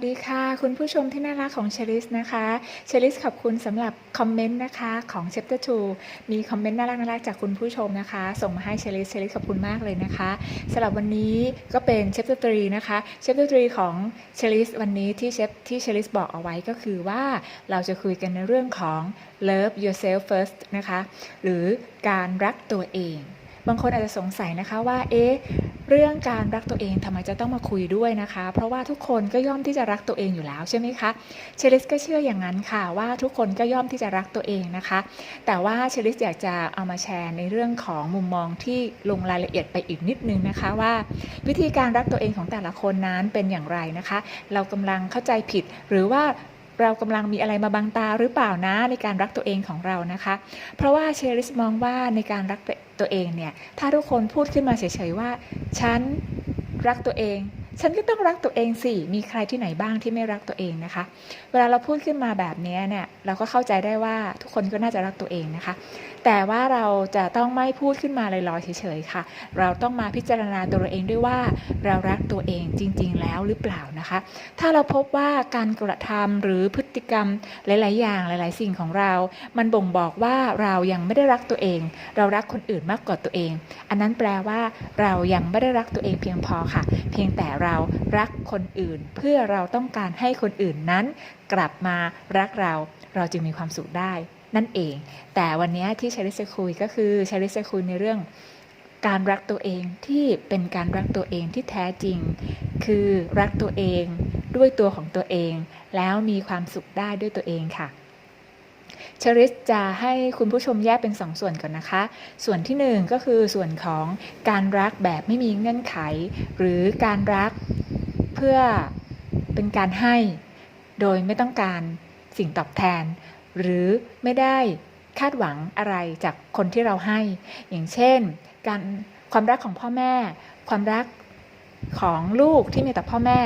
สวัสดีค่ะคุณผู้ชมที่น่ารักของเชลิสนะคะเชลิสขอบคุณสำหรับคอมเมนต์นะคะของ Chapter 2มีคอมเมนต์น่ารักน่ารักจากคุณผู้ชมนะคะ ส่งมาให้เชลิสเชลิสขอบคุณมากเลยนะคะสำหรับวันนี้ก็เป็น Chapter 3นะคะ Chapter 3ของเชลิสวันนี้ที่เชฟที่เชลิสบอกเอาไว้ก็คือว่าเราจะคุยกันในเรื่องของ love yourself first นะคะหรือการรักตัวเอง บางคนอาจจะสงสัยนะคะว่า เอ๊ะ เรื่องการรักตัวเองทำไมจะต้องมาคุยด้วยนะคะ เพราะว่าทุกคนก็ย่อมที่จะรักตัวเองอยู่แล้วใช่ไหมคะ เชลิสก็เชื่ออย่างนั้นค่ะว่าทุกคนก็ย่อมที่จะรักตัวเองนะคะ แต่ว่าเชลิสอยากจะเอามาแชร์ในเรื่องของมุมมองที่ลงรายละเอียดไปอีกนิดนึงนะคะว่า วิธีการรักตัวเองของแต่ละคนนั้นเป็นอย่างไรนะคะ เรากำลังเข้าใจผิดหรือว่าเรากำลังมีอะไรมาบังตาหรือเปล่านะในการรักตัวเองของเรานะคะ เพราะว่าเชริสมองว่าในการรัก ตัวเองเนี่ยถ้าทุกคนพูดขึ้นมาเฉยๆว่า ฉันรักตัวเอง ฉันก็ต้องรักตัวเองสิมีใครที่ไหนบ้างที่ไม่รักตัวเองนะคะ เวลาเราพูดขึ้นมาแบบนี้เนี่ยเราก็เข้าใจได้ว่าทุกคนก็น่าจะรักตัวเองนะคะ แต่ว่าเราจะต้องไม่พูดขึ้นมาลอยๆเฉยๆค่ะ เราต้องมาพิจารณาตัวเราเองด้วยว่าเรารักตัวเองจริง ๆ แล้วหรือเปล่านะคะ ถ้าเราพบว่าการกระทำหรือพ ติกรรมหลาย ๆ อย่างหลาย ๆ สิ่งของเรา มันบ่งบอกว่าเรายังไม่ได้รักตัวเอง เรารักคนอื่นมากกว่าตัวเอง อันนั้นแปลว่าเรายังไม่ได้รักตัวเองเพียงพอค่ะ เพียงแต่เรารักคนอื่น เพื่อเราต้องการให้คนอื่นนั้น กลับมารักเราเราจึงมีความสุขได้นั่นเอง แต่วันนี้ที่ชาริสจะคุยก็คือชาริสจะคุยในเรื่องการรักตัวเองที่เป็นการรักตัวเองที่แท้จริง คือรักตัวเอง ด้วยตัวของตัวเอง แล้วมีความสุขได้ด้วยตัวเองค่ะชริสจะให้คุณผู้ชมแยกเป็นสองส่วนก่อนนะคะ ส่วนที่หนึ่งก็คือส่วนของการรักแบบไม่มีเงื่อนไข หรือการรักเพื่อเป็นการให้ โดยไม่ต้องการสิ่งตอบแทน หรือไม่ได้คาดหวังอะไรจากคนที่เราให้ อย่างเช่น การความรักของพ่อแม่ ความรัก ของลูกที่มีต่อพ่อแม่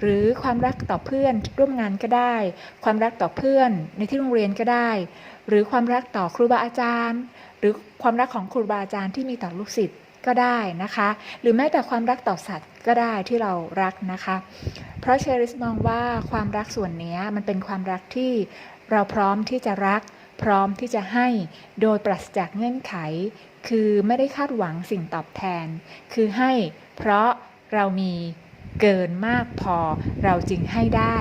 หรือความรักต่อเพื่อนร่วมงานก็ได้ ความรักต่อเพื่อนในที่โรงเรียนก็ได้ หรือความรักต่อครูบาอาจารย์ หรือความรักของครูบาอาจารย์ที่มีต่อลูกศิษย์ก็ได้นะคะ หรือแม้แต่ความรักต่อสัตว์ก็ได้ที่เรารักนะคะ เพราะเชริสมองว่าความรักส่วนนี้มันเป็นความรักที่เราพร้อมที่จะรัก พร้อมที่จะให้โดยปราศจากเงื่อนไข คือไม่ได้คาดหวังสิ่งตอบแทน คือให้เพราะ เรามีเกินมากพอเราจึงให้ได้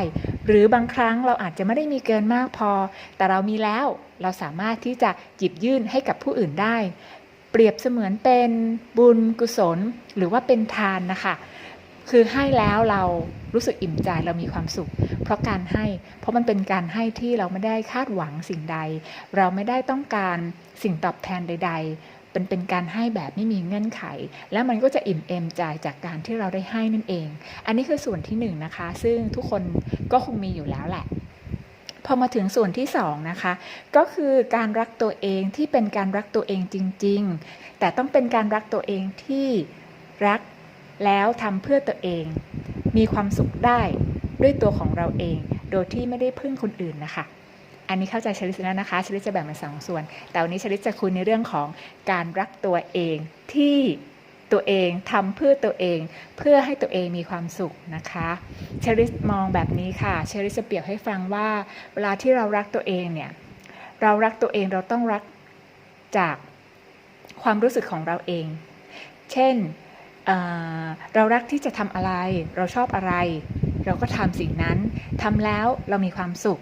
หรือบางครั้งเราอาจจะไม่ได้มีเกินมากพอ แต่เรามีแล้วเราสามารถที่จะหยิบยื่นให้กับผู้อื่นได้ เปรียบเสมือนเป็นบุญกุศลหรือว่าเป็นทานนะคะคือให้แล้วเรารู้สึกอิ่มใจเรามีความสุข เพราะการให้ เพราะมันเป็นการให้ที่เราไม่ได้คาดหวังสิ่งใด เราไม่ได้ต้องการสิ่งตอบแทนใด ๆ เป็นเป็นการให้แบบไม่มีเงื่อนไข แล้วมันก็จะอิ่มเอมใจจากการที่เราได้ให้นั่นเอง อันนี้คือส่วนที่หนึ่งนะคะ ซึ่งทุกคนก็คงมีอยู่แล้วแหละพอมาถึงส่วนที่สองนะคะ ก็คือการรักตัวเองที่เป็นการรักตัวเองจริง ๆ แต่ต้องเป็นการรักตัวเองที่รักแล้วทำเพื่อตัวเอง มีความสุขได้ด้วยตัวของเราเอง โดยที่ไม่ได้พึ่งคนอื่นนะคะ อันนี้เข้าใจชลิสแล้วนะคะชลิสจะแบ่งเป็นสองส่วน แต่วันนี้ชลิสจะคุยในเรื่องของการรักตัวเองที่ตัวเองทำเพื่อตัวเอง เพื่อให้ตัวเองมีความสุขนะคะเชลิสมองแบบนี้ค่ะเชลิสจะเปรียบให้ฟังว่า เวลาที่เรารักตัวเองเนี่ยเรารักตัวเองเราต้องรักจากความรู้สึกของเราเอง เช่นเเรารักที่จะทำอะไร เราชอบอะไร เราก็ทำสิ่งนั้นทำแล้วเรามีความสุข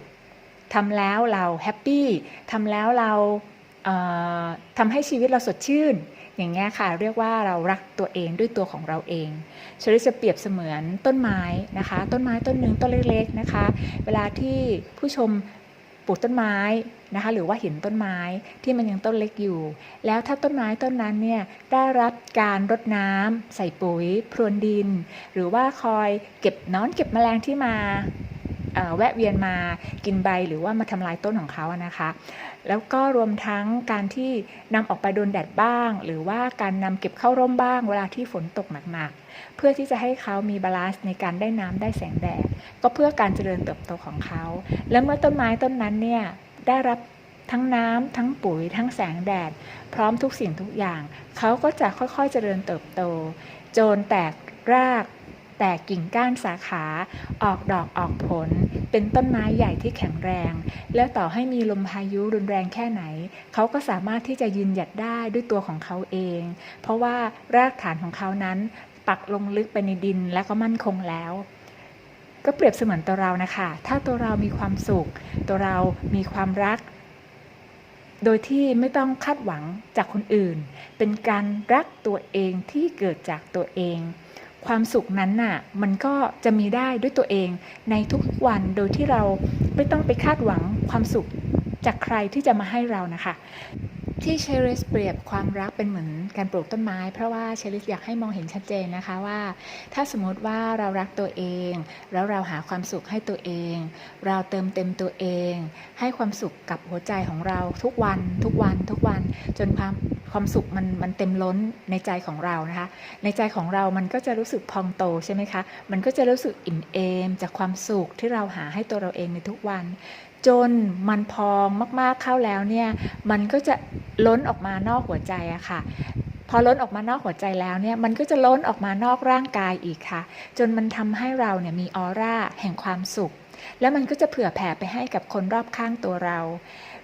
ทำแล้วเราแฮปปี้ทำแล้วเราทำให้ชีวิตเราสดชื่น อย่างเงี้ยค่ะ เรียกว่าเรารักตัวเองด้วยตัวของเราเองชริจะเปรียบเสมือนต้นไม้นะคะ ต้นไม้ต้นหนึ่งต้นเล็กๆนะคะ เวลาที่ผู้ชมปลูกต้นไม้นะคะหรือว่าเห็นต้นไม้ที่มันยังต้นเล็กอยู่ แล้วถ้าต้นไม้ต้นนั้นเนี่ยได้รับการรดน้ำใส่ปุ๋ย พรวนดิน หรือว่าคอยเก็บนอนเก็บแมลงที่มา แวะเวียนมากินใบหรือว่ามาทำลายต้นของเขาอะนะคะ แล้วก็รวมทั้งการที่นำออกไปโดนแดดบ้าง หรือว่าการนำเก็บเข้าร่มบ้าง เวลาที่ฝนตกหนักๆ เพื่อที่จะให้เขามีบาลานซ์ในการได้น้ำได้แสงแดดก็เพื่อการเจริญเติบโตของเขา และเมื่อต้นไม้ต้นนั้นเนี่ยได้รับทั้งน้ำทั้งปุ๋ยทั้งแสงแดด พร้อมทุกสิ่งทุกอย่าง เขาก็จะค่อยๆเจริญเติบโตจนแตกราก แตกกิ่งก้านสาขาออกดอกออกผล เป็นต้นไม้ใหญ่ที่แข็งแรง แล้วต่อให้มีลมพายุรุนแรงแค่ไหน เขาก็สามารถที่จะยืนหยัดได้ด้วยตัวของเขาเอง เพราะว่ารากฐานของเขานั้นปักลงลึกไปในดินและก็มั่นคงแล้ว ก็เปรียบเสมือนตัวเรานะคะ ถ้าตัวเรามีความสุข ตัวเรามีความรัก โดยที่ไม่ต้องคาดหวังจากคนอื่น เป็นการรักตัวเองที่เกิดจากตัวเอง ความสุขนั้นน่ะมันก็จะมีได้ด้วยตัวเองในทุกวันโดยที่เราไม่ต้องไปคาดหวังความสุขจากใครที่จะมาให้เรานะคะ ที่เชริสเปรียบความรักเป็นเหมือนการปลูกต้นไม้ เพราะว่าเชริสอยากให้มองเห็นชัดเจนนะคะว่า ถ้าสมมติว่าเรารักตัวเอง แล้วเราหาความสุขให้ตัวเอง เราเติมเต็มตัวเอง ให้ความสุขกับหัวใจของเราทุกวันทุกวันทุกวันจนความความสุขมันมันเต็มล้นในใจของเรานะคะ ในใจของเรามันก็จะรู้สึกพองโตใช่ไหมคะมันก็จะรู้สึกอิ่มเอม จากความสุขที่เราหาให้ตัวเราเองในทุกวันจนมันพองมากๆเข้าแล้วเนี่ยมันก็จะล้นออกมานอกหัวใจอะค่ะ พอล้นออกมานอกหัวใจแล้วเนี่ยมันก็จะล้นออกมานอกร่างกายอีกค่ะ จนมันทำให้เราเนี่ยมีออร่าแห่งความสุข แล้วมันก็จะเผื่อแผ่ไปให้กับคนรอบข้างตัวเรา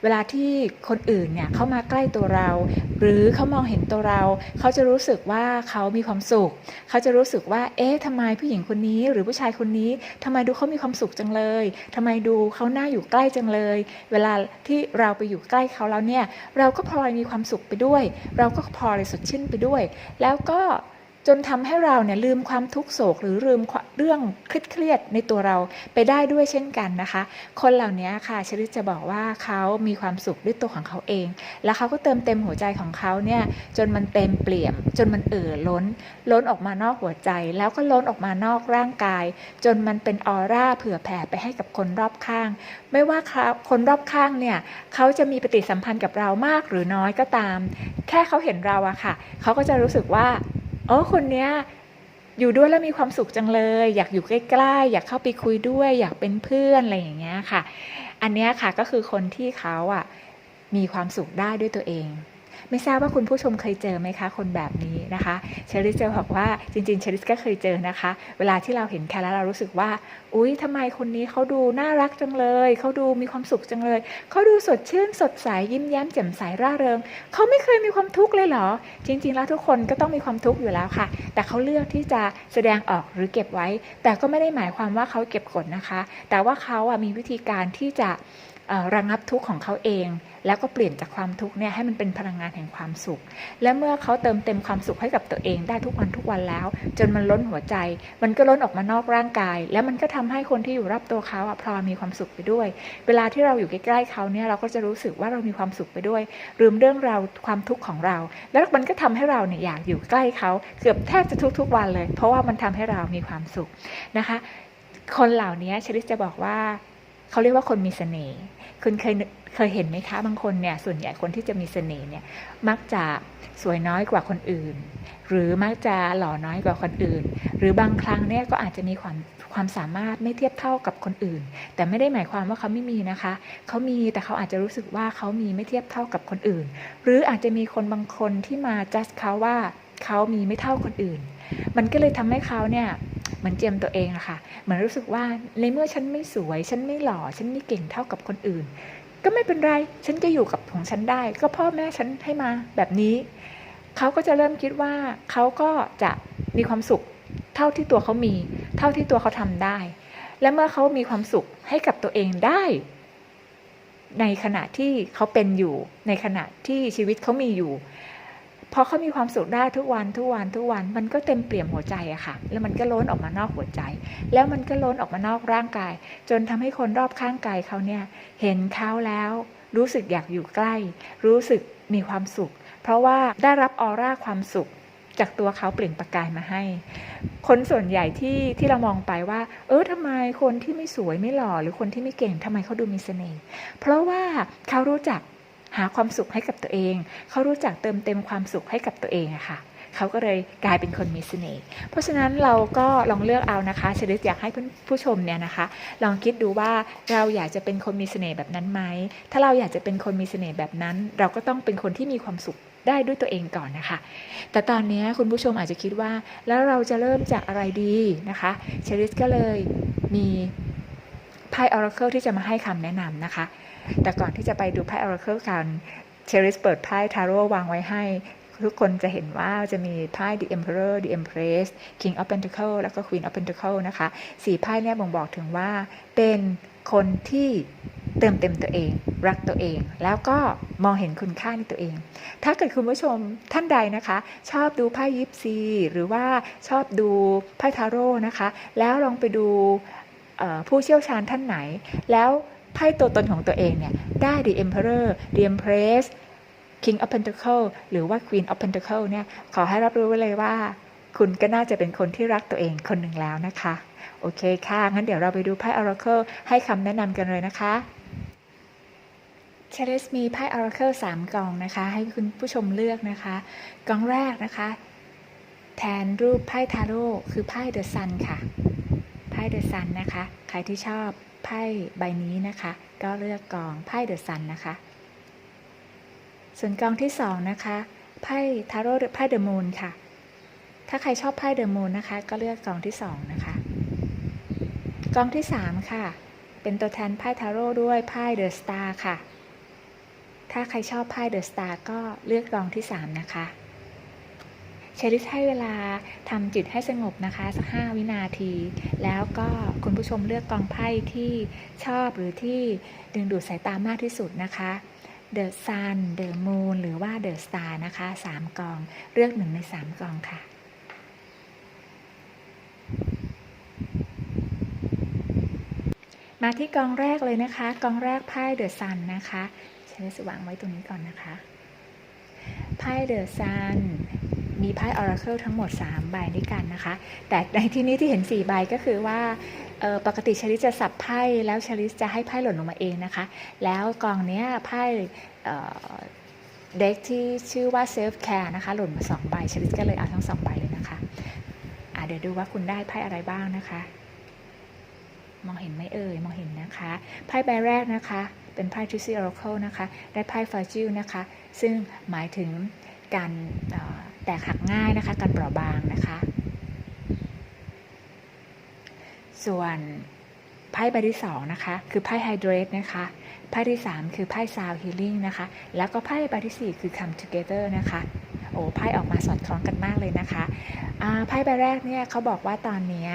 เวลาที่คนอื่นเนี่ยเข้ามาใกล้ตัวเรา หรือเขามองเห็นตัวเรา เขาจะรู้สึกว่าเขามีความสุข เขาจะรู้สึกว่า เอ๊ะทำไมผู้หญิงคนนี้ หรือผู้ชายคนนี้ทำไมดูเขามีความสุขจังเลยทำไมดูเขาหน้าอยู่ใกล้จังเลย เวลาที่เราไปอยู่ใกล้เขาแล้วเนี่ย เราก็พลอยมีความสุขไปด้วย เราก็พลอยสดชื่นไปด้วย แล้วก็ จนทำให้เราเนี่ยลืมความทุกโศกหรือลืมเรื่องเครียดในตัวเราไปได้ด้วยเช่นกันนะคะ คนเหล่านี้ค่ะชริตจะบอกว่าเขามีความสุขด้วยตัวของเขาเอง แล้วเขาก็เติมเต็มหัวใจของเขาเนี่ยจนมันเต็มเปี่ยม จนมันเอ่อล้น ล้นออกมานอกหัวใจ แล้วก็ล้นออกมานอกร่างกาย จนมันเป็นออร่าเผื่อแผ่ไปให้กับคนรอบข้าง ไม่ว่าคนรอบข้างเนี่ยเขาจะมีปฏิสัมพันธ์กับเรามากหรือน้อยก็ตาม แค่เขาเห็นเราอะค่ะเขาก็จะรู้สึกว่า ออคนเนี้ยอยู่ด้วยแล้วมีความสุขจังเลย อยากอยู่ใกล้ๆ อยากเข้าไปคุยด้วย อยากเป็นเพื่อนอะไรอย่างเงี้ยค่ะ อันเนี้ยค่ะก็คือคนที่เขาอะมีความสุขได้ด้วยตัวเอง ไม่ทราบว่าคุณผู้ชมเคยเจอไหมคะคนแบบนี้นะคะเชลิสจะบอกว่าจริงๆเชลิสก็เคยเจอนะคะ เวลาที่เราเห็นใครแล้วเรารู้สึกว่า อุ๊ยทำไมคนนี้เขาดูน่ารักจังเลย เขาดูมีความสุขจังเลย เขาดูสดชื่นสดใสยิ้มแย้มแจ่มใสร่าเริง เขาไม่เคยมีความทุกข์เลยเหรอ จริง ๆ แล้วทุกคนก็ต้องมีความทุกข์อยู่แล้วค่ะ แต่เขาเลือกที่จะแสดงออกหรือเก็บไว้ แต่ก็ไม่ได้หมายความว่าเขาเก็บกดนะคะ แต่ว่าเขาอะมีวิธีการที่จะระงับทุกข์ของเขาเอง แล้วก็เปลี่ยนจากความทุกข์เนี่ยให้มันเป็นพลังงานแห่งความสุข และเมื่อเขาเติมเต็มความสุขให้กับตัวเองได้ทุกวันทุกวันแล้ว จนมันล้นหัวใจ มันก็ล้นออกมานอกร่างกาย แล้วมันก็ทำให้คนที่อยู่รอบตัวเขาอะพลอยมีความสุขไปด้วย เวลาที่เราอยู่ใกล้ๆเขาเนี่ยเราก็จะรู้สึกว่าเรามีความสุขไปด้วยลืมเรื่องราวความทุกข์ของเรา แล้วมันก็ทำให้เราเนี่ยอยากอยู่ใกล้เขาเกือบแทบจะทุกๆวันเลย เพราะว่ามันทำให้เรามีความสุขนะคะ คนเหล่านี้ชลิสจะบอกว่า เขาเรียกว่าคนมีเสน่ห์คุณเคยเคยเห็นไหมคะบางคนเนี่ยส่วนใหญ่คนที่จะมีเสน่ห์เนี่ยมักจะสวยน้อยกว่าคนอื่น หรือมักจะหล่อน้อยกว่าคนอื่น หรือบางครั้งเนี่ยก็อาจจะมีความความสามารถไม่เทียบเท่ากับคนอื่น แต่ไม่ได้หมายความว่าเขาไม่มีนะคะเขามีแต่เขาอาจจะรู้สึกว่าเขามีไม่เทียบเท่ากับคนอื่น หรืออาจจะมีคนบางคนที่มาจัดเขาว่าเขามีไม่เท่าคนอื่น มันก็เลยทำให้เขาเนี่ย เหมือนเจียมตัวเองอะค่ะเหมือนรู้สึกว่าในเมื่อฉันไม่สวย ฉันไม่หล่อ ฉันไม่เก่งเท่ากับคนอื่น ก็ไม่เป็นไรฉันก็อยู่กับของฉันได้ ก็พ่อแม่ฉันให้มาแบบนี้เขาก็จะเริ่มคิดว่าเขาก็จะมีความสุขเท่าที่ตัวเขามี เท่าที่ตัวเขาทำได้ และเมื่อเขามีความสุขให้กับตัวเองได้ ในขณะที่เขาเป็นอยู่ ในขณะที่ชีวิตเขามีอยู่ พอเขามีความสุขได้ทุกวันทุกวันทุกวัน มันก็เต็มเปี่ยมหัวใจอะค่ะ แล้วมันก็ล้นออกมานอกหัวใจ แล้วมันก็ล้นออกมานอกร่างกาย จนทำให้คนรอบข้างกายเขาเนี่ยเห็นเขาแล้ว รู้สึกอยากอยู่ใกล้ รู้สึกมีความสุข เพราะว่าได้รับออร่าความสุขจากตัวเขาเปล่งประกายมาให้ คนส่วนใหญ่ที่ที่เรามองไปว่า เออทำไมคนที่ไม่สวยไม่หล่อหรือคนที่ไม่เก่งทำไมเขาดูมีเสน่ห์เพราะว่าเขารู้จัก หาความสุขให้กับตัวเอง เขารู้จักเติมเต็มความสุขให้กับตัวเองอะค่ะเขาก็เลยกลายเป็นคนมีเสน่ห์ เพราะฉะนั้นเราก็ลองเลือกเอานะคะชลิดอยากให้ผู้ชมเนี่ยนะคะ ลองคิดดูว่าเราอยากจะเป็นคนมีเสน่ห์แบบนั้นไหม ถ้าเราอยากจะเป็นคนมีเสน่ห์แบบนั้น เราก็ต้องเป็นคนที่มีความสุขได้ด้วยตัวเองก่อนนะคะ แต่ตอนนี้คุณผู้ชมอาจจะคิดว่า แล้วเราจะเริ่มจากอะไรดีนะคะเชลิสก็เลยมีไพ่ Oracle ที่จะมาให้คำแนะนำนะคะ แต่ก่อนที่จะไปดูไพ่ Oracle กันเชลิสเปิดไพ่ทาโร่วางไว้ให้ ทุกคนจะเห็นว่าจะมีไพ่ The Emperor The Empress King of Pentacle แล้วก็ Queen of Pentacle นะคะสี่ไพ่เนี่ยบ่งบอกถึงว่าเป็นคนที่เติมเต็มตัวเอง รักตัวเอง แล้วก็มองเห็นคุณค่าในตัวเอง ถ้าเกิดคุณผู้ชมท่านใดนะคะ ชอบดูไพ่ยิปซี หรือว่าชอบดูไพ่ทาโร่นะคะ แล้วลองไปดูผู้เชี่ยวชาญท่านไหน แล้ว ไพ่ตัวตนของตัวเองเนี่ยได้ The Emperor The Empress King of Pentacle หรือว่า Queen of Pentacle เนี่ยขอให้รับรู้ไว้เลยว่า คุณก็น่าจะเป็นคนที่รักตัวเองคนหนึ่งแล้วนะคะ โอเคค่ะ งั้นเดี๋ยวเราไปดูไพ่ Oracle ให้คำแนะนำกันเลยนะคะเชลิสมีไพ่ Oracle 3กล่องนะคะ ให้คุณผู้ชมเลือกนะคะกล่องแรกนะคะ แทนรูปไพ่ทาโร่คือไพ่ The Sun ค่ะ ไพ่ The Sun นะคะ ใครที่ชอบ ไพ่ใบนี้นะคะ ก็เลือกกองไพ่ The Sun นนะคะ ส่วนกองที่สองนะคะไพ่ทาโร่ไพ่เดอะมูนค่ะ ถ้าใครชอบไพ่เดอะมูนนะคะ ก็เลือกกองที่สองนะคะกองที่สามค่ะ เป็นตัวแทนไพ่ทาโร่ด้วยไพ่เดอะสตาร์ค่ะ ถ้าใครชอบไพ่เดอะสตาร์ก็เลือกกองที่สามนะคะ เชลิสให้เวลาทำจิตให้สงบนะคะสักห้าวินาที แล้วก็คุณผู้ชมเลือกกองไพ่ที่ชอบหรือที่ดึงดูดสายตามากที่สุดนะคะ The Sun The Moon หรือว่า The Star นะคะสามกอง เลือกหนึ่งในสามกองค่ะมาที่กองแรกเลยนะคะ กองแรกไพ่ The Sun นะคะใช้สว่างไว้ตรงนี้ก่อนนะคะ ไพ่ The Sun มีไพ่ Oracle ทั้งหมด 3 ใบด้วยกันนะคะ แต่ในที่นี้ที่เห็น 4 ใบก็คือว่าปกติชลิสจะสับไพ่แล้วชลิสจะให้ไพ่หล่นลงมาเองนะคะ แล้วกองเนี้ยไพ่เด็กที่ชื่อว่า Self Care นะคะ หล่นมา 2 ใบชลิสก็เลยเอาทั้ง 2 ใบเลยนะคะะเดี๋ยวดูว่าคุณได้ไพ่อะไรบ้างนะคะ มองเห็นไหมเอ่ย มองเห็นนะคะ ไพ่ใบแรกนะคะ เป็นไพ่ t r i c y Oracle นะคะ ได้ไพ่ f a g i l นะคะ ซึ่งหมายถึงการ แตกหักง่ายนะคะการเปราะบางนะคะ ส่วนไพ่ใบที่สองนะคะ คือไพ่ไฮเดรตนะคะ ไพ่ที่ 3 คือไพ่ซาวฮีลิ่งนะคะ แล้วก็ไพ่ใบทีสี่ 4 คือคัมทูเกเตอร์นะคะโอ้ไพ่ออกมาสอดคล้องกันมากเลยนะคะไพ่ใบแรกเนี่ยเขาบอกว่าตอนเนี้ย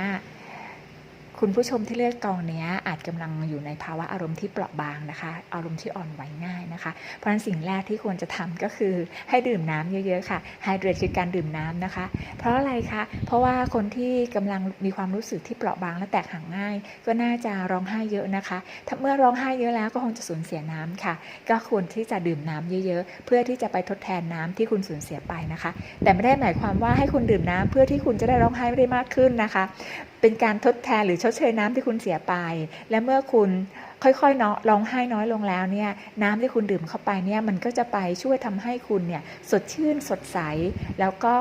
คุณผู้ชมที่เลือกกองนี้อาจกำลังอยู่ในภาวะอารมณ์ที่เปราะบางนะคะ อารมณ์ที่อ่อนไหวง่ายนะคะ เพราะฉะนั้นสิ่งแรกที่ควรจะทำก็คือให้ดื่มน้ำเยอะๆค่ะไฮเดรตคือการดื่มน้ำนะคะ เพราะอะไรคะ เพราะว่าคนที่กำลังมีความรู้สึกที่เปราะบางและแตกหักง่าย ก็น่าจะร้องไห้เยอะนะคะ ถ้าเมื่อร้องไห้เยอะแล้วก็คงจะสูญเสียน้ำค่ะ ก็ควรที่จะดื่มน้ำเยอะๆ เพื่อที่จะไปทดแทนน้ำที่คุณสูญเสียไปนะคะ แต่ไม่ได้หมายความว่าให้คุณดื่มน้ำเพื่อที่คุณจะได้ร้องไห้ไม่ได้มากขึ้นนะคะ เป็นการทดแทนหรือชดเชยน้ำที่คุณเสียไป และเมื่อคุณค่อยๆเนาะร้องไห้น้อยลงแล้วเนี่ยน้ำที่คุณดื่มเข้าไปเนี่ยมันก็จะไปช่วยทำให้คุณเนี่ยสดชื่นสดใส แล้วก็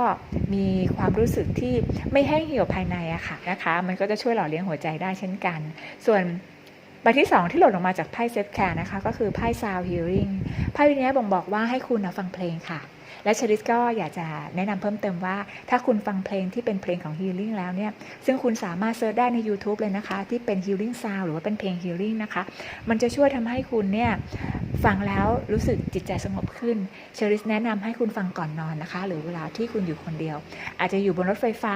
มีความรู้สึกที่ไม่แห้งเหี่ยวภายในอะค่ะนะคะ มันก็จะช่วยหล่อเลี้ยงหัวใจได้เช่นกัน ส่วนใบที่ 2 ที่หล่นลงมาจากไพ่เซฟแคร์นะคะ ก็คือไพ่ซาวฮิลลิ่งไพ่ใบนี้บ่งบอกว่าให้คุณนะฟังเพลงค่ะ และชริสก็อยากจะแนะนำเพิ่มเติมว่า ถ้าคุณฟังเพลงที่เป็นเพลงของ Healing แล้วเนี่ย ซึ่งคุณสามารถเซิร์ชได้ใน YouTube เลยนะคะ ที่เป็น Healing Sound หรือว่าเป็นเพลง Healing นะคะ มันจะช่วยทำให้คุณเนี่ยฟังแล้วรู้สึกจิตใจสงบขึ้นเชริสแนะนำให้คุณฟังก่อนนอนนะคะ หรือเวลาที่คุณอยู่คนเดียว อาจจะอยู่บนรถไฟฟ้า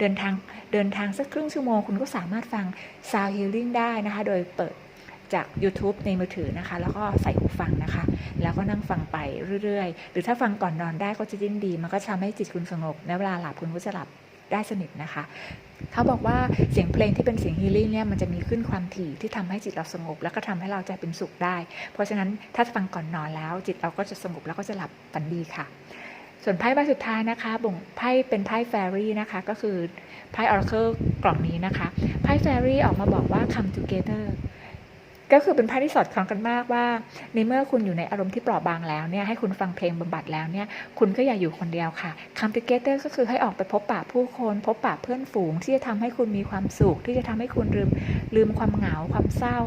เดินทางเดินทางสักครึ่งชั่วโมง คุณก็สามารถฟัง Sound Healing ได้นะคะ โดยเปิด จาก YouTube ในมือถือนะคะ แล้วก็ใส่หูฟังนะคะ แล้วก็นั่งฟังไปเรื่อยๆ หรือถ้าฟังก่อนนอนได้ก็จะยิ่งดี มันก็ทำให้จิตคุณสงบและเวลาหลับคุณก็จะหลับได้สนิทนะคะ เขาบอกว่าเสียงเพลงที่เป็นเสียงฮีลิ่งเนี่ยมันจะมีขึ้นความถี่ที่ทำให้จิตเราสงบ แล้วก็ทำให้เราใจเป็นสุขได้ เพราะฉะนั้นถ้าฟังก่อนนอนแล้ว จิตเราก็จะสงบแล้วก็จะหลับฝันดีค่ะ ส่วนไพ่ใบสุดท้ายนะคะบ่งไพ่เป็นไพ่แฟรี่นะคะ ก็คือไพ่ Oracle กล่องนี้นะคะไพ่แฟรี่ออกมาบอกว่า come together ก็คือเป็นไพ่ที่สอดคล้องกันมากว่า ในเมื่อคุณอยู่ในอารมณ์ที่เปราะบางแล้วเนี่ยให้คุณฟังเพลงบำบัดแล้วเนี่ยคุณก็อย่าอยู่คนเดียวค่ะ Come together ก็คือให้ออกไปพบปะผู้คน พบปะเพื่อนฝูง ที่จะทำให้คุณมีความสุขที่จะทำให้คุณลืมลืมความเหงาความเศร้า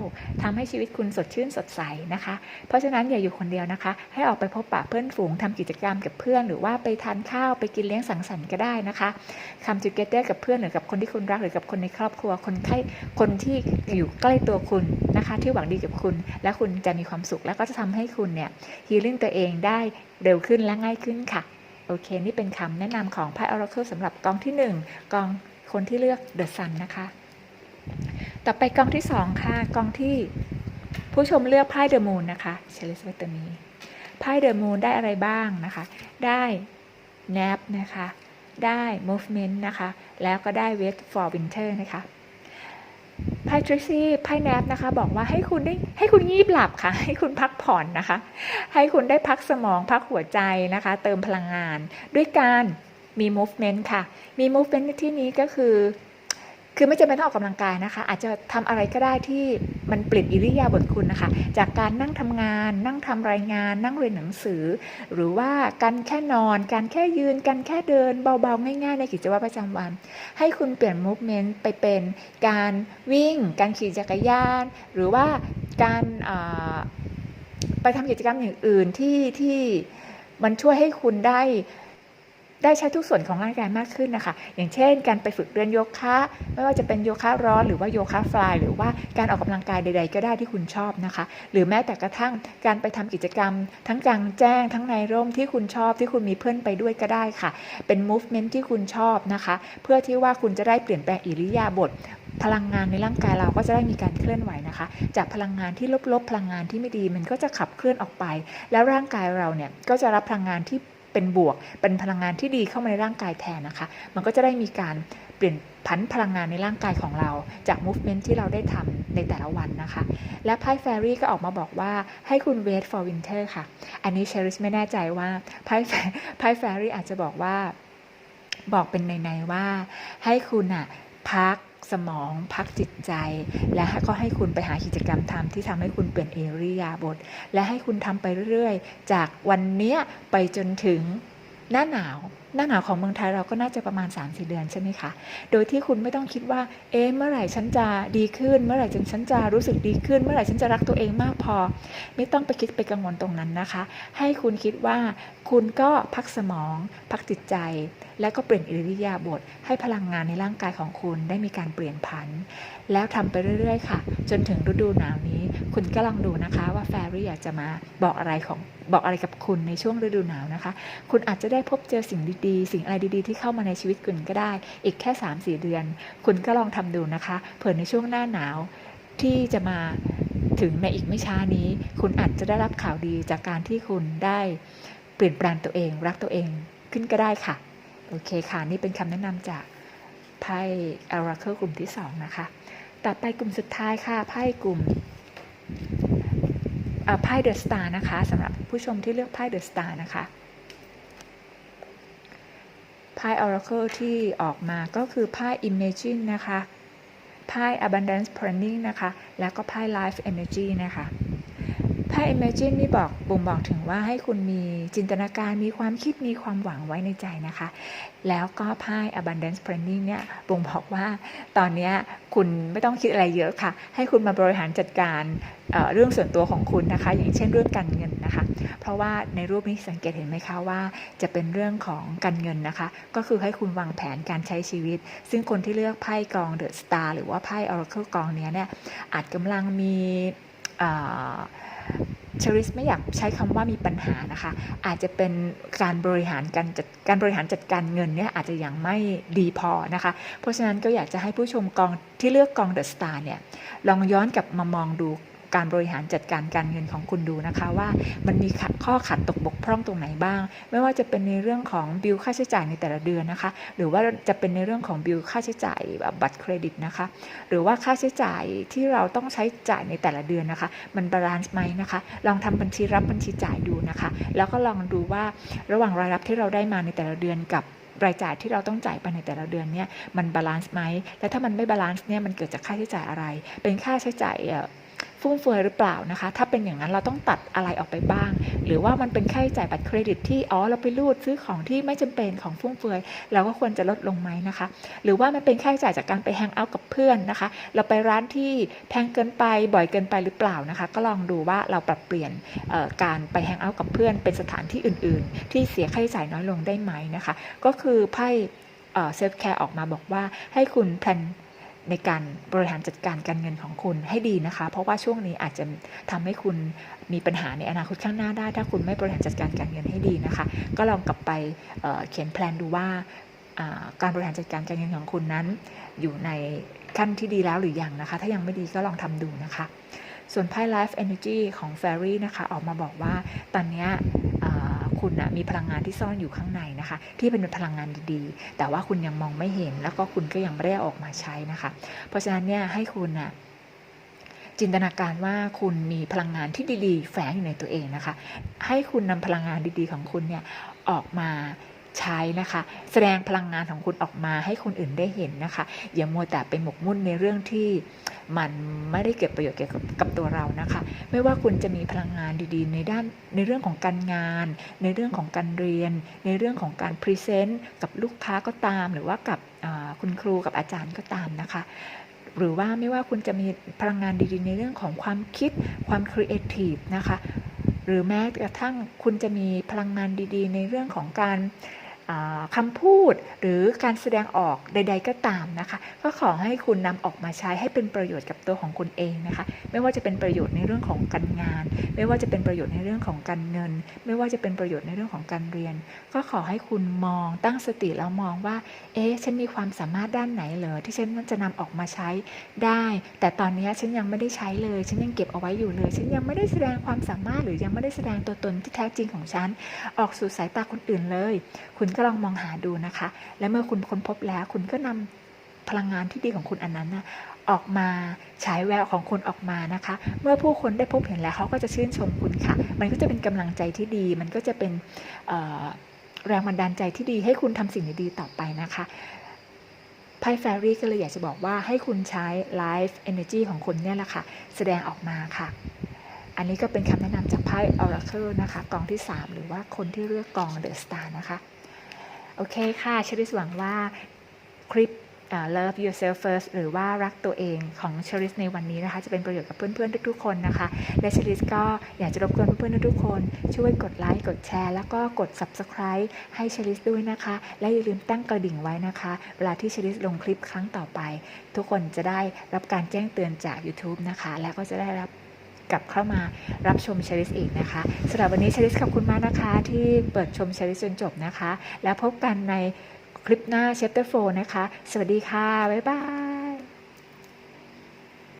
ทำให้ชีวิตคุณสดชื่นสดใสนะคะ เพราะฉะนั้นอย่าอยู่คนเดียวนะคะ ให้ออกไปพบปะเพื่อนฝูงทำกิจกรรมกับเพื่อน หรือว่าไปทานข้าวไปกินเลี้ยงสังสรรค์ก็ได้นะคะ Come together กับเพื่อนหรือกับคนที่คุณรักหรือกับคนในครอบครัวคนใกล้คนที่อยู่ใกล้ตัวคุณนะคะที่ที่หวังดีกับคุณ และคุณจะมีความสุข แล้วก็จะทำให้คุณเนี่ยฮีลิ่งตัวเองได้เร็วขึ้นและง่ายขึ้นค่ะ โอเค นี่เป็นคำแนะนำของไพ่ Oracle สำหรับกองที่ 1 กองคนที่เลือก The Sun นนะคะ ต่อไปกองที่ 2 ค่ะ กองที่ผู้ชมเลือกไพ่ The Moon นะคะเชลิสเวตตัวนี้ไพ่ The Moon ได้อะไรบ้างนะคะ ได้ nap นะคะ ได้ movement นะคะ แล้วก็ได้ wait for winter นะคะ พทริซี่ไพ่แนบนะคะ บอกว่าให้คุณได้ให้คุณงีบหลับค่ะ ให้คุณพักผ่อนนะคะ ให้คุณได้พักสมองพักหัวใจนะคะ เติมพลังงาน ด้วยการมี movement ค่ะ มี movement ในที่นี้ก็คือ คือไม่จำเป็นต้องออกกำลังกายนะคะ อาจจะทำอะไรก็ได้ที่มันเปลี่ยนอิริยาบถคุณนะคะ จากการนั่งทำงาน นั่งทำรายงาน นั่งเรียนหนังสือ หรือว่าการแค่นอน การแค่ยืน การแค่เดิน เบาๆ ง่ายๆ ในกิจวัตรประจำวัน ให้คุณเปลี่ยน movement ไปเป็นการวิ่ง การขี่จักรยาน หรือว่าการไปทำกิจกรรมอย่างอื่นที่ที่มันช่วยให้คุณได้ ได้ใช้ทุกส่วนของร่างกายมากขึ้นนะคะ อย่างเช่น การไปฝึกเรียนโยคะ ไม่ว่าจะเป็นโยคะร้อนหรือว่าโยคะฟลายหรือว่าการออกกำลังกายใด ๆ ก็ได้ที่คุณชอบนะคะ หรือแม้แต่กระทั่งการไปทำกิจกรรม ทั้งกลางแจ้ง ทั้งในร่มที่คุณชอบที่คุณมีเพื่อนไปด้วยก็ได้ค่ะ เป็น movement ที่คุณชอบนะคะ เพื่อที่ว่าคุณจะได้เปลี่ยนแปลงอิริยาบถพลังงานในร่างกายเราก็จะได้มีการเคลื่อนไหวนะคะ จากพลังงานที่ลบๆ พลังงานที่ไม่ดีมันก็จะขับเคลื่อนออกไป แล้วร่างกายเราเนี่ยก็จะรับพลังงานที่ เป็นบวก เป็นพลังงานที่ดีเข้ามาในร่างกายแทนนะคะ มันก็จะได้มีการเปลี่ยนผันพลังงานในร่างกายของเรา จาก movement ที่เราได้ทำในแต่ละวันนะคะ และไพ่แฟรี่ก็ออกมาบอกว่าให้คุณ wait for winter ค่ะ อันนี้เชอริชไม่แน่ใจว่าไพ่ไพ่แฟรี่อาจจะบอกว่า บอกเป็นในๆว่าให้คุณอะพัก สมองพักจิตใจ และก็ให้คุณไปหากิจกรรมทำที่ทำให้คุณเปลี่ยนเอริยาบท และให้คุณทำไปเรื่อยๆ จากวันเนี้ยไปจนถึงหน้าหนาว หน้าหนาวของเมืองไทยเราก็น่าจะประมาณ 3-4 เดือนใช่ไหมคะ โดยที่คุณไม่ต้องคิดว่า เอ๊ะ เมื่อไหร่ฉันจะดีขึ้น เมื่อไหร่ฉันจะรู้สึกดีขึ้น เมื่อไหร่ฉันจะรักตัวเองมากพอ ไม่ต้องไปคิดไปกังวลตรงนั้นนะคะ ให้คุณคิดว่าคุณก็พักสมอง พักจิตใจ และก็เปลี่ยนอิริยาบถให้พลังงานในร่างกายของคุณได้มีการเปลี่ยนผัน แล้วทำไปเรื่อยๆ ค่ะ จนถึงฤดูหนาวนี้ คุณก็ลองดูนะคะว่าแฟรี่อยากจะมาบอกอะไรของบอกอะไรกับคุณในช่วงฤดูหนาวนะคะ คุณอาจจะได้พบเจอสิ่งดีๆ สิ่งอะไรดีๆ ที่เข้ามาในชีวิตคุณก็ได้ อีกแค่ 3-4 เดือน คุณก็ลองทำดูนะคะ เผื่อในช่วงหน้าหนาวที่จะมาถึงในอีกไม่ช้านี้ คุณอาจจะได้รับข่าวดีจากการที่คุณได้เปลี่ยนแปลงตัวเอง รักตัวเองขึ้นก็ได้ค่ะ โอเคค่ะ นี่เป็นคำแนะนำจากไพ่ Oracle กลุ่มที่ 2 นะคะ ต่อไปกลุ่มสุดท้ายค่ะ ไพ่กลุ่มไพ่เดอะสตาร์นะคะสำหรับผู้ชมที่เลือกไพ่เดอะสตาร์นะคะ ไพ่ Oracle ที่ออกมาก็คือไพ่ Imagine นะคะไพ่ Abundance Planning นะคะ แล้วก็ไพ่ Life Energy นะคะ ไพ่ Imagine นี่บอกบ่งบอกถึงว่าให้คุณมีจินตนาการมีความคิดมีความหวังไว้ในใจนะคะ แล้วก็ไพ่ Abundance Planning เนี่ยบ่งบอกว่าตอนนี้คุณไม่ต้องคิดอะไรเยอะค่ะ ให้คุณมาบริหารจัดการเเรื่องส่วนตัวของคุณนะคะ อย่างเช่นเรื่องการเงินนะคะ เพราะว่าในรูปนี้สังเกตเห็นไหมคะว่า จะเป็นเรื่องของการเงินนะคะ ก็คือให้คุณวางแผนการใช้ชีวิต ซึ่งคนที่เลือกไพ่กอง The Star หรือว่าไพ่ Oracle กองเนี้ยเนี่ยอาจกำลังมี เชอริสไม่อยากใช้คำว่ามีปัญหานะคะ อาจจะเป็นการบริหารการจัดการบริหารจัดการเงินเนี่ยอาจจะยังไม่ดีพอนะคะ เพราะฉะนั้นก็อยากจะให้ผู้ชมกองที่เลือกกองเดอะสตาร์เนี่ยลองย้อนกลับมามองดู การบริหารจัดการการเงินของคุณดูนะคะว่ามันมีข้อขัดตกบกพร่องตรงไหนบ้าง ไม่ว่าจะเป็นในเรื่องของบิลค่าใช้จ่ายในแต่ละเดือนนะคะ หรือว่าจะเป็นในเรื่องของบิลค่าใช้จ่ายแบบบัตรเครดิตนะคะ หรือว่าค่าใช้จ่ายที่เราต้องใช้จ่ายในแต่ละเดือนนะคะ มันบาลานซ์ไหมนะคะ ลองทำบัญชีรับบัญชีจ่ายดูนะคะ แล้วก็ลองดูว่าระหว่างรายรับที่เราได้มาในแต่ละเดือนกับรายจ่ายที่เราต้องจ่ายไปในแต่ละเดือนเนี่ยมันบาลานซ์ไหม และถ้ามันไม่บาลานซ์เนี่ยมันเกิดจากค่าใช้จ่ายอะไร เป็นค่าใช้จ่าย ฟุ่มเฟือยหรือเปล่านะคะ ถ้าเป็นอย่างนั้นเราต้องตัดอะไรออกไปบ้าง หรือว่ามันเป็นค่าใช้จ่ายบัตรเครดิตที่อ๋อเราไปรูดซื้อของที่ไม่จำเป็นของฟุ่มเฟือยเราก็ควรจะลดลงไหมนะคะ หรือว่ามันเป็นค่าใช้จ่ายจากการไปแฮงเอาท์กับเพื่อนนะคะ เราไปร้านที่แพงเกินไปบ่อยเกินไปหรือเปล่านะคะ ก็ลองดูว่าเราปรับเปลี่ยนการไปแฮงเอาท์กับเพื่อนเป็นสถานที่อื่น ๆ ที่เสียค่าใช้จ่ายน้อยลงได้ไหมนะคะ ก็คือไพ่เซฟแคร์ออกมาบอกว่าให้คุณแพลน ในการบริหารจัดการการเงินของคุณให้ดีนะคะ เพราะว่าช่วงนี้อาจจะทำให้คุณมีปัญหาในอนาคตข้างหน้าได้ ถ้าคุณไม่บริหารจัดการการเงินให้ดีนะคะ ก็ลองกลับไปเเขียนแพลนดูว่าการบริหารจัดการการเงินของคุณนั้น อยู่ในขั้นที่ดีแล้วหรือยังนะคะ ถ้ายังไม่ดีก็ลองทำดูนะคะ ส่วนไพ่ Life Energy ของ Fairy นะคะ ออกมาบอกว่าตอนเนี้ย คุณนะมีพลังงานที่ซ่อนอยู่ข้างในนะคะ ที่เป็นพลังงานดีๆ แต่ว่าคุณยังมองไม่เห็น แล้วก็คุณก็ยังไม่ได้ออกมาใช้นะคะ เพราะฉะนั้นเนี่ยให้คุณนะจินตนาการว่าคุณมีพลังงานที่ดีๆ แฝงอยู่ในตัวเองนะคะ ให้คุณนำพลังงานดีๆของคุณเนี่ยออกมา ใช้นะคะ แสดงพลังงานของคุณออกมาให้คนอื่นได้เห็นนะคะ อย่ามัวแต่ไปหมกมุ่นในเรื่องที่มันไม่ได้เก็บประโยชน์เกี่ยวกับตัวเรานะคะ ไม่ว่าคุณจะมีพลังงานดีๆ ในด้านในเรื่องของการงาน ในเรื่องของการเรียน ในเรื่องของการพรีเซนต์กับลูกค้าก็ตาม หรือว่ากับคุณครูกับอาจารย์ก็ตามนะคะหรือว่าไม่ว่าคุณจะมีพลังงานดีๆ ในเรื่องของความคิดความครีเอทีฟนะคะ หรือแม้กระทั่งคุณจะมีพลังงานดีๆ ในเรื่องของการ คำพูดหรือการแสดงออกใด ๆ ก็ตามนะคะ ก็ขอให้คุณนำออกมาใช้ให้เป็นประโยชน์กับตัวของคุณเองนะคะ ไม่ว่าจะเป็นประโยชน์ในเรื่องของการงาน ไม่ว่าจะเป็นประโยชน์ในเรื่องของการเงิน ไม่ว่าจะเป็นประโยชน์ในเรื่องของการเรียน ก็ขอให้คุณมองตั้งสติแล้วมองว่า เอ๊ะฉันมีความสามารถด้านไหนเหรอที่ฉันจะนำออกมาใช้ได้ แต่ตอนนี้ฉันยังไม่ได้ใช้เลย ฉันยังเก็บเอาไว้อยู่เลย ฉันยังไม่ได้แสดงความสามารถหรือยังไม่ได้แสดงตัวตนที่แท้จริงของฉัน ออกสู่สายตาคนอื่นเลย คุณก็ลองมองหาดูนะคะ และเมื่อคุณค้นพบแล้ว คุณก็นำพลังงานที่ดีของคุณอันนั้นนะออกมาฉายแววของคุณออกมานะคะ เมื่อผู้คนได้พบเห็นแล้วเขาก็จะชื่นชมคุณค่ะ มันก็จะเป็นกำลังใจที่ดี มันก็จะเป็นแรงบันดาลใจที่ดี ให้คุณทำสิ่งดีๆต่อไปนะคะไพ่แฟรี่ก็เลยอยากจะบอกว่าให้คุณใช้ Life Energy ของคุณเนี่ยแหละค่ะ แสดงออกมาค่ะ อันนี้ก็เป็นคำแนะนำจากไพ่ Oracle นะคะ กองที่ 3 หรือว่าคนที่เลือกกอง The Star นะคะ โอเคค่ะชริสหวังว่าคลิป Love Yourself First หรือว่ารักตัวเองของชริสในวันนี้นะคะ จะเป็นประโยชน์กับเพื่อนๆ ทุกๆคนนะคะ และชริสก็อยากจะรบกวนเพื่อนๆ ทุกๆคน ช่วยกดไลค์ กดแชร์ แล้วก็กด Subscribe ให้ชริสด้วยนะคะ และอย่าลืมตั้งกระดิ่งไว้นะคะ เวลาที่ชริสลงคลิปครั้งต่อไป ทุกคนจะได้รับการแจ้งเตือนจาก YouTube นะคะ แล้วก็จะได้รับ กลับเข้ามารับชมเชลิสอีกนะคะสำหรับวันนี้เชลิสขอบคุณมากนะคะ ที่เปิดชมเชลิสจนจบนะคะ แล้วพบกันในคลิปหน้า chapter 4นะคะ สวัสดีค่ะ บ๊ายบาย